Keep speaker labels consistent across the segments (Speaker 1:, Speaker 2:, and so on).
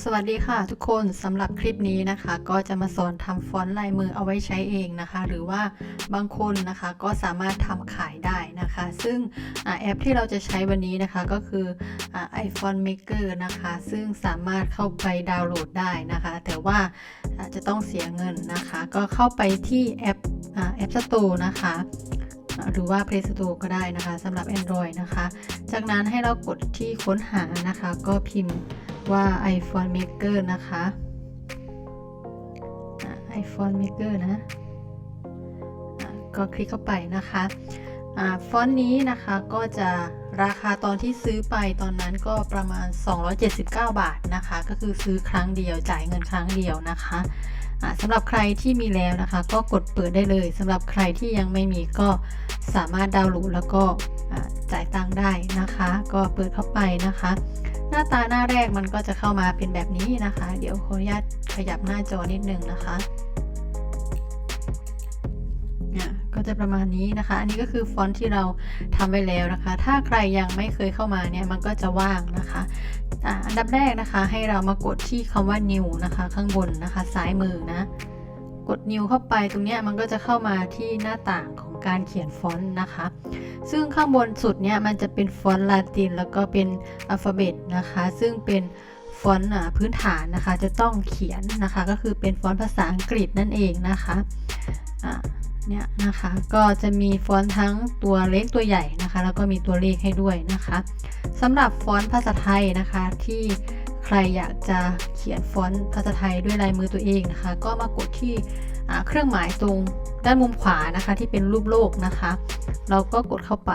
Speaker 1: สวัสดีค่ะทุกคนสำหรับคลิปนี้นะคะ ก็จะมาสอนทำฟอนต์ลายมือเอาไว้ใช้เองนะคะ หรือว่าบางคนนะคะก็สามารถทำขายได้นะคะ ซึ่งอแอปที่เราจะใช้วันนี้นะคะก็คืออ iPhone Maker นะคะ ซึ่งสามารถเข้าไปดาวน์โหลดได้นะคะ แต่ว่าจะต้องเสียเงินนะคะ ก็เข้าไปที่แอปอแอป Store นะคะหรือว่า Play Store ก็ได้นะคะสำหรับ Android นะคะ จากนั้นให้เรากดที่ค้นหานะคะ ก็พิมพ์ ว่า iPhone Maker นะคะอ่า iPhone Maker นะ ก็คลิกเข้าไปนะคะอ่าฟอนต์นี้นะคะก็จะราคาตอนที่ซื้อไปตอนนั้นก็ประมาณ 279 บาทนะคะ ก็คือซื้อครั้งเดียวจ่ายเงินครั้งเดียวนะคะสำหรับใครที่มีแล้วนะคะ ก็กดเปิดได้เลยสำหรับใครที่ยังไม่มีก็สามารถดาวน์โหลดแล้วก็จ่ายตังค์ได้นะคะ ก็เปิดเข้าไปนะคะ หน้าตาหน้าแรกมันก็จะเข้ามาเป็นแบบนี้นะคะ เดี๋ยวขออนุญาตขยับหน้าจอนิดนึงนะคะเนี่ยก็จะประมาณนี้นะคะ อันนี้ก็คือฟอนต์ที่เราทำไว้แล้วนะคะ ถ้าใครยังไม่เคยเข้ามาเนี่ยมันก็จะว่างนะคะอันดับแรกนะคะ ให้เรามากดที่คำว่า new นะคะ ข้างบนนะคะ ซ้ายมือนะ กด new เข้าไปตรงนี้มันก็จะเข้ามาที่หน้าต่างของ การเขียนฟอนต์นะคะ ซึ่งข้างบนสุดเนี่ยมันจะเป็นฟอนต์ลาตินแล้วก็เป็นอัลฟาเบตนะคะ ซึ่งเป็นฟอนต์พื้นฐานนะคะจะต้องเขียนนะคะ ก็คือเป็นฟอนต์ภาษาอังกฤษนั่นเองนะคะเนี่ยนะคะก็จะมีฟอนต์ทั้งตัวเล็กตัวใหญ่นะคะ แล้วก็มีตัวเลขให้ด้วยนะคะสำหรับฟอนต์ภาษาไทยนะคะที่ใครอยากจะเขียนฟอนต์ภาษาไทยด้วยลายมือตัวเองนะคะ ก็มากดที่เครื่องหมายตรง ด้านมุมขวานะคะที่เป็นรูปโลกนะคะ เราก็กดเข้าไป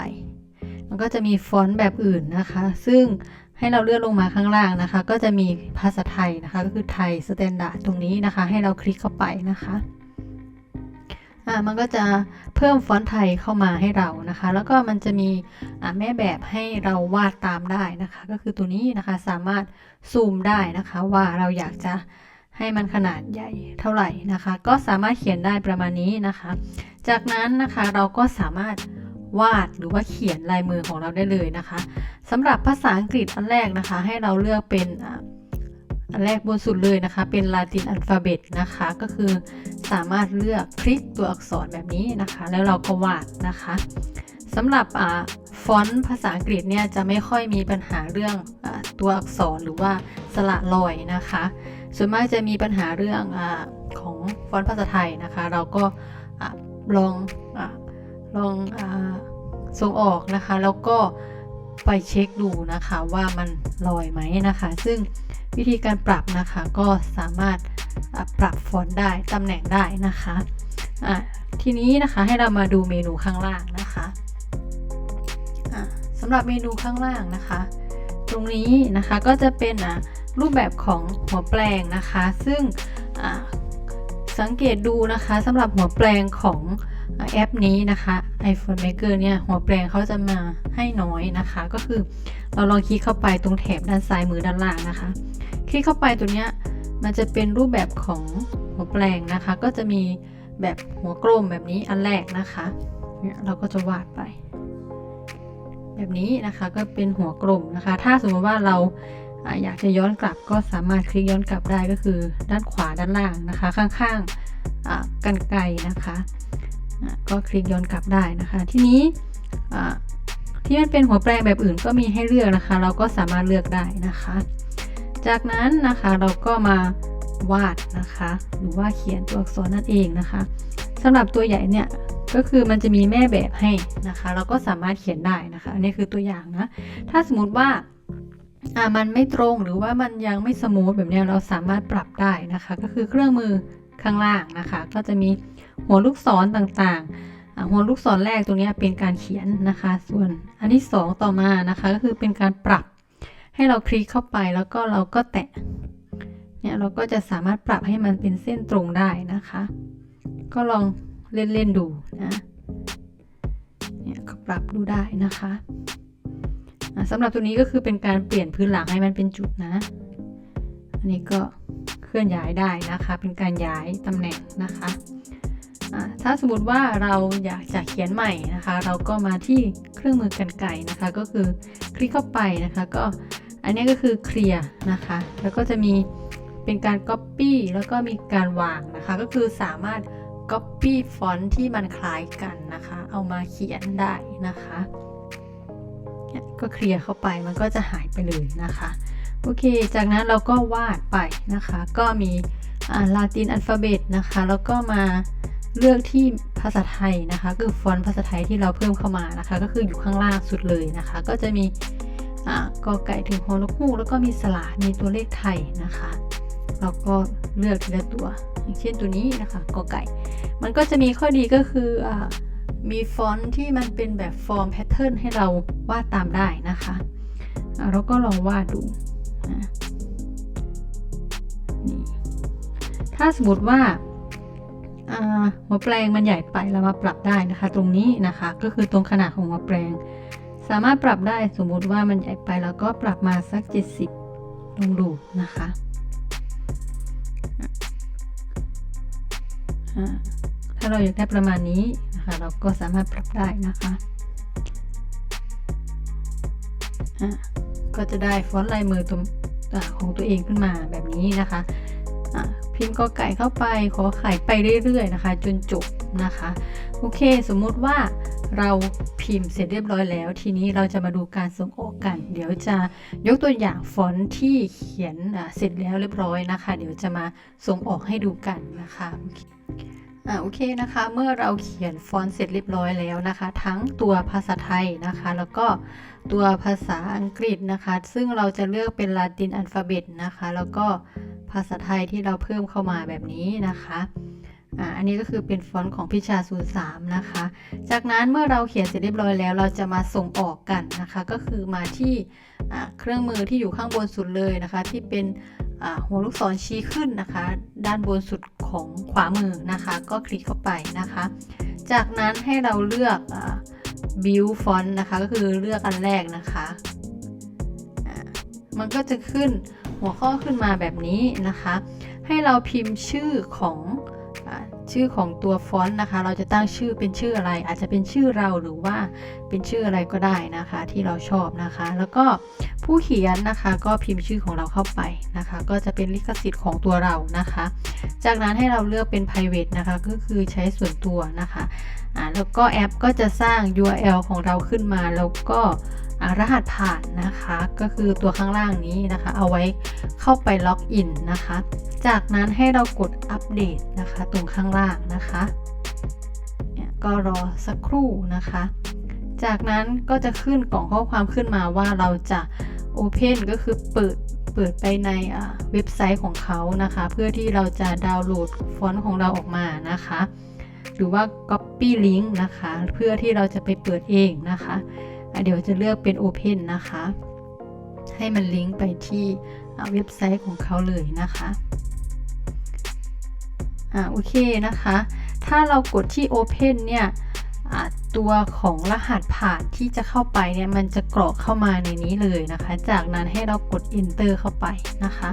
Speaker 1: มันก็จะมีฟอนต์แบบอื่นนะคะ ซึ่งให้เราเลื่อนลงมาข้างล่างนะคะ ก็จะมีภาษาไทยนะคะ ก็คือไทยสแตนดาร์ดตรงนี้นะคะ ให้เราคลิกเข้าไปนะคะอ่ามันก็จะเพิ่มฟอนต์ไทยเข้ามาให้เรานะคะ แล้วก็มันจะมีอ่าแม่แบบให้เราวาดตามได้นะคะ ก็คือตัวนี้นะคะสามารถซูมได้นะคะ ว่าเราอยากจะ ให้มันขนาดใหญ่เท่าไหร่นะคะ ก็สามารถเขียนได้ประมาณนี้นะคะ จากนั้นนะคะเราก็สามารถวาดหรือว่าเขียนลายมือของเราได้เลยนะคะสำหรับภาษาอังกฤษอันแรกนะคะ ให้เราเลือกเป็นอันแรกบนสุดเลยนะคะ เป็นลาตินอัลฟาเบตนะคะ ก็คือสามารถเลือกคลิกตัวอักษรแบบนี้นะคะ แล้วเราก็วาดนะคะสำหรับอฟอนต์ภาษาอังกฤษเนี่ยจะไม่ค่อยมีปัญหาเรื่องอตัวอักษรหรือว่าสระลอยนะคะ ส่วนมากจะมีปัญหาเรื่องอของฟอนต์ภาษาไทยนะคะ เราก็ลองอลองอส่งออกนะคะ แล้วก็ไปเช็คดูนะคะว่ามันลอยไหมนะคะ ซึ่งวิธีการปรับนะคะก็สามารถปรับฟอนต์ได้ตำแหน่งได้นะคะะทีนี้นะคะให้เรามาดูเมนูข้างล่างนะคะะสำหรับเมนูข้างล่างนะคะ ตรงนี้นะคะก็จะเป็นอะ รูปแบบของหัวแปลงนะคะ ซึ่งสังเกตดูนะคะสำหรับหัวแปลงของแอปนี้นะคะ iPhone Maker เนี่ยหัวแปลงเขาจะมาให้น้อยนะคะ ก็คือเราลองคลิกเข้าไปตรงแถบด้านซ้ายมือด้านล่างนะคะ คลิกเข้าไปตัวเนี้ยมันจะเป็นรูปแบบของหัวแปลงนะคะ ก็จะมีแบบหัวกลมแบบนี้อันแรกนะคะเนี่ยเราก็จะวาดไป แบบนี้นะคะก็เป็นหัวกลมนะคะ ถ้าสมมติว่าเรา อยากจะย้อนกลับก็สามารถคลิกย้อนกลับได้ก็คือด้านขวาด้านล่างนะคะ ข้างๆกันไกรนะคะ ก็คลิกย้อนกลับได้นะคะ ทีนี้ที่มันเป็นหัวแปลงแบบอื่นก็มีให้เลือกนะคะ เราก็สามารถเลือกได้นะคะ จากนั้นนะคะเราก็มาวาดนะคะ หรือว่าเขียนตัวอักษรนั่นเองนะคะสำหรับตัวใหญ่เนี่ยก็คือมันจะมีแม่แบบให้นะคะ เราก็สามารถเขียนได้นะคะ อันนี้คือตัวอย่างนะ ถ้าสมมติว่า อ่ามันไม่ตรงหรือว่ามันยังไม่สมูทแบบนี้เราสามารถปรับได้นะคะ ก็คือเครื่องมือข้างล่างนะคะ ก็จะมีหัวลูกศรต่างๆอ่าหัวลูกศรแรกตรงนี้เป็นการเขียนนะคะ ส่วนอันที่สองต่อมานะคะก็คือเป็นการปรับให้เราคลิกเข้าไปแล้วก็เราก็แตะเนี่ยเราก็จะสามารถปรับให้มันเป็นเส้นตรงได้นะคะ ก็ลองเล่นๆดูนะเนี่ยก็ปรับดูได้นะคะ สำหรับตัวนี้ก็คือเป็นการเปลี่ยนพื้นหลังให้มันเป็นจุดนะ อันนี้ก็เคลื่อนย้ายได้นะคะ เป็นการย้ายตำแหน่งนะคะะถ้าสมมติว่าเราอยากจะเขียนใหม่นะคะ เราก็มาที่เครื่องมือกันไก่นะคะ ก็คือคลิกเข้าไปนะคะ ก็อันนี้ก็คือเคลียร์นะคะ แล้วก็จะมีเป็นการ Copy แล้วก็มีการวางนะคะ ก็คือสามารถ Copy ฟอนต์ที่มันคล้ายกันนะคะ เอามาเขียนได้นะคะ เนี่ยก็เคลียร์เข้าไปมันก็จะหายไปเลยนะคะโอเค จากนั้นเราก็วาดไปนะคะ ก็มีลาตินอัลฟาเบตนะคะ แล้วก็มาเลือกที่ภาษาไทยนะคะ คือฟอนต์ภาษาไทยที่เราเพิ่มเข้ามานะคะ ก็คืออยู่ข้างล่างสุดเลยนะคะ ก็จะมีกอไก่ถึงฮอนกฮูกแล้วก็มีสระมีตัวเลขไทยนะคะเราก็เลือกทีละตัว อย่างเช่นตัวนี้นะคะกอไก่ มันก็จะมีข้อดีก็คืออ มีฟอนต์ที่มันเป็นแบบฟอร์มแพทเทิร์นให้เราวาดตามได้นะคะเราก็ลองวาดดูนะนี่ถ้าสมมติว่าหัวแปลงมันใหญ่ไปเรามาปรับได้นะคะ ตรงนี้นะคะก็คือตรงขนาดของหัวแปลง สามารถปรับได้สมมุติว่ามันใหญ่ไปเราก็ปรับมาสัก 70ลองดูนะคะถ้าเราอยากได้ประมาณนี้ เราก็สามารถปรับได้นะคะก็จะได้ฟอนต์ลายมือตัวของตัวเองขึ้นมาแบบนี้นะคะพิมพ์กอไก่เข้าไปขอไข่ไปเรื่อยๆนะคะ จนจบนะคะโอเค สมมุติว่าเราพิมพ์เสร็จเรียบร้อยแล้ว ทีนี้เราจะมาดูการส่งออกกัน เดี๋ยวจะยกตัวอย่างฟอนต์ที่เขียนเสร็จแล้วเรียบร้อยนะคะ เดี๋ยวจะมาส่งออกให้ดูกันนะคะ อ่าโอเคนะคะ เมื่อเราเขียนฟอนต์เสร็จเรียบร้อยแล้วนะคะ ทั้งตัวภาษาไทยนะคะ แล้วก็ตัวภาษาอังกฤษนะคะ ซึ่งเราจะเลือกเป็นลาตินอัลฟาเบตนะคะ แล้วก็ภาษาไทยที่เราเพิ่มเข้ามาแบบนี้นะคะอ่าอันนี้ก็คือเป็นฟอนต์ของพิชา 03 นะคะ จากนั้นเมื่อเราเขียนเสร็จเรียบร้อยแล้ว เราจะมาส่งออกกันนะคะ ก็คือมาที่เครื่องมือที่อยู่ข้างบนสุดเลยนะคะ ที่เป็น หัวลูกศรชี้ขึ้นนะคะ ด้านบนสุดของขวามือนะคะ ก็คลิกเข้าไปนะคะ จากนั้นให้เราเลือก build font นะคะ ก็คือเลือกอันแรกนะคะมันก็จะขึ้นหัวข้อขึ้นมาแบบนี้นะคะ ให้เราพิมพ์ชื่อของ ชื่อของตัวฟอนต์นะคะ เราจะตั้งชื่อเป็นชื่ออะไร อาจจะเป็นชื่อเราหรือว่าเป็นชื่ออะไรก็ได้นะคะ ที่เราชอบนะคะ แล้วก็ผู้เขียนนะคะก็พิมพ์ชื่อของเราเข้าไปนะคะ ก็จะเป็นลิขสิทธิ์ของตัวเรานะคะ จากนั้นให้เราเลือกเป็น private นะคะ ก็คือใช้ส่วนตัวนะคะอ่าแล้วก็แอปก็จะสร้าง URL ของเราขึ้นมาแล้วก็รหัสผ่านนะคะ ก็คือตัวข้างล่างนี้นะคะ เอาไว้เข้าไปล็อกอินนะคะ จากนั้นให้เรากดอัปเดตนะคะ ตรงข้างล่างนะคะเนี่ยก็รอสักครู่นะคะ จากนั้นก็จะขึ้นกล่องข้อความขึ้นมาว่าเราจะ Open ก็คือเปิดเปิดไปในเว็บไซต์ของเขานะคะ เพื่อที่เราจะดาวน์โหลดฟอนต์ของเราออกมานะคะ หรือว่า Copy Link นะคะ เพื่อที่เราจะไปเปิดเองนะคะเดี๋ยวจะเลือกเป็น Open นะคะ ให้มันลิงก์ไปที่เว็บไซต์ของเขาเลยนะคะ อ่าโอเคนะคะ ถ้าเรากดที่ Open เนี่ยตัวของรหัสผ่านที่จะเข้าไปเนี่ยมันจะกรอกเข้ามาในนี้เลยนะคะ จากนั้นให้เรากด Enter เข้าไปนะคะ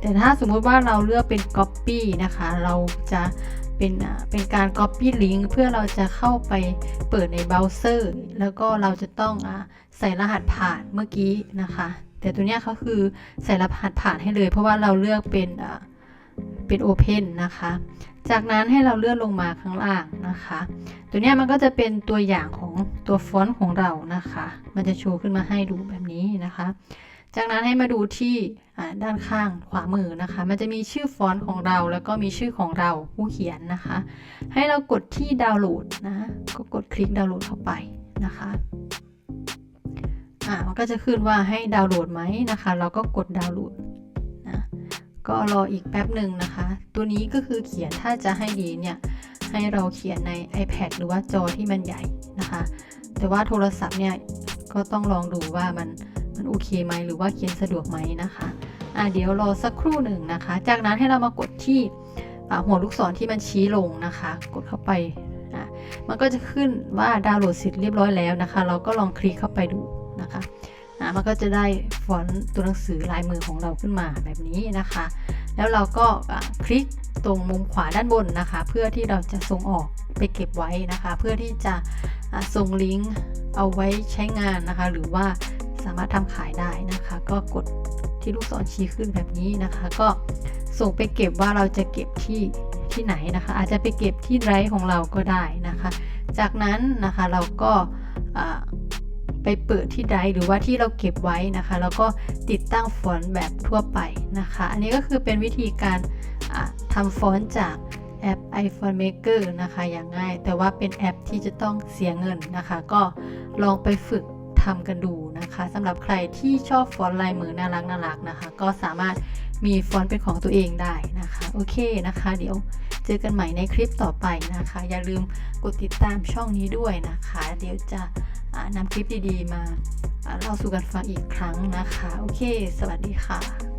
Speaker 1: แต่ถ้าสมมุติว่าเราเลือกเป็น Copy นะคะ เราจะเป็นเป็นการ Copy Link เพื่อเราจะเข้าไปเปิดในเบราว์เซอร์แล้วก็เราจะต้องอใส่รหัสผ่านเมื่อกี้นะคะ แต่ตัวเนี้ยเขาคือใส่รหัสผ่านให้เลย เพราะว่าเราเลือกเป็นอ่า เป็น Open นะคะ จากนั้นให้เราเลื่อนลงมาข้างล่างนะคะ ตัวนี้มันก็จะเป็นตัวอย่างของตัวฟอนต์ของเรานะคะ มันจะโชว์ขึ้นมาให้ดูแบบนี้นะคะ จากนั้นให้มาดูที่ด้านข้างขวามือนะคะ มันจะมีชื่อฟอนต์ของเราแล้วก็มีชื่อของเราผู้เขียนนะคะ ให้เรากดที่ดาวน์โหลดนะก็กดคลิกดาวน์โหลดเข้าไปนะคะอ่ามันก็จะขึ้นว่าให้ดาวน์โหลดไหมนะคะ เราก็กดดาวน์โหลด ก็รออีกแป๊บหนึ่งนะคะ ตัวนี้ก็คือเขียนถ้าจะให้ดีเนี่ย ให้เราเขียนใน iPad หรือว่าจอที่มันใหญ่นะคะ แต่ว่าโทรศัพท์เนี่ยก็ต้องลองดูว่ามันมันโอเคไหมหรือว่าเขียนสะดวกไหมนะคะอ่าเดี๋ยวรอสักครู่หนึ่งนะคะ จากนั้นให้เรามากดที่หัวลูกศรที่มันชี้ลงนะคะ กดเข้าไปอ่ามันก็จะขึ้นว่าดาวน์โหลดเสร็จเรียบร้อยแล้วนะคะ เราก็ลองคลิกเข้าไปดูนะคะ มันก็จะได้ฟอนต์ตัวหนังสือลายมือของเราขึ้นมาแบบนี้นะคะ แล้วเราก็คลิกตรงมุมขวาด้านบนนะคะ เพื่อที่เราจะส่งออกไปเก็บไว้นะคะ เพื่อที่จะส่งลิงก์เอาไว้ใช้งานนะคะ หรือว่าสามารถทำขายได้นะคะ ก็กดที่ลูกศรชี้ขึ้นแบบนี้นะคะ ก็ส่งไปเก็บว่าเราจะเก็บที่ที่ไหนนะคะ อาจจะไปเก็บที่ไดร์ของเราก็ได้นะคะ จากนั้นนะคะเราก็ ไปเปิดที่ไดร์หรือว่าที่เราเก็บไว้นะคะ แล้วก็ติดตั้งฟอนต์แบบทั่วไปนะคะ อันนี้ก็คือเป็นวิธีการอ่าทำฟอนต์จากแอป iPhone Maker นะคะอย่างง่าย แต่ว่าเป็นแอปที่จะต้องเสียเงินนะคะ ก็ลองไปฝึกทำกันดูนะคะสำหรับใครที่ชอบฟอนต์ลายมือน่ารักน่ารักนะคะ ก็สามารถมีฟอนต์เป็นของตัวเองได้นะคะ โอเคนะคะ เดี๋ยวเจอกันใหม่ในคลิปต่อไปนะคะ อย่าลืมกดติดตามช่องนี้ด้วยนะคะ เดี๋ยวจะ นำคลิปดีๆ มาเล่าสู่กันฟังอีกครั้งนะคะ โอเค สวัสดีค่ะ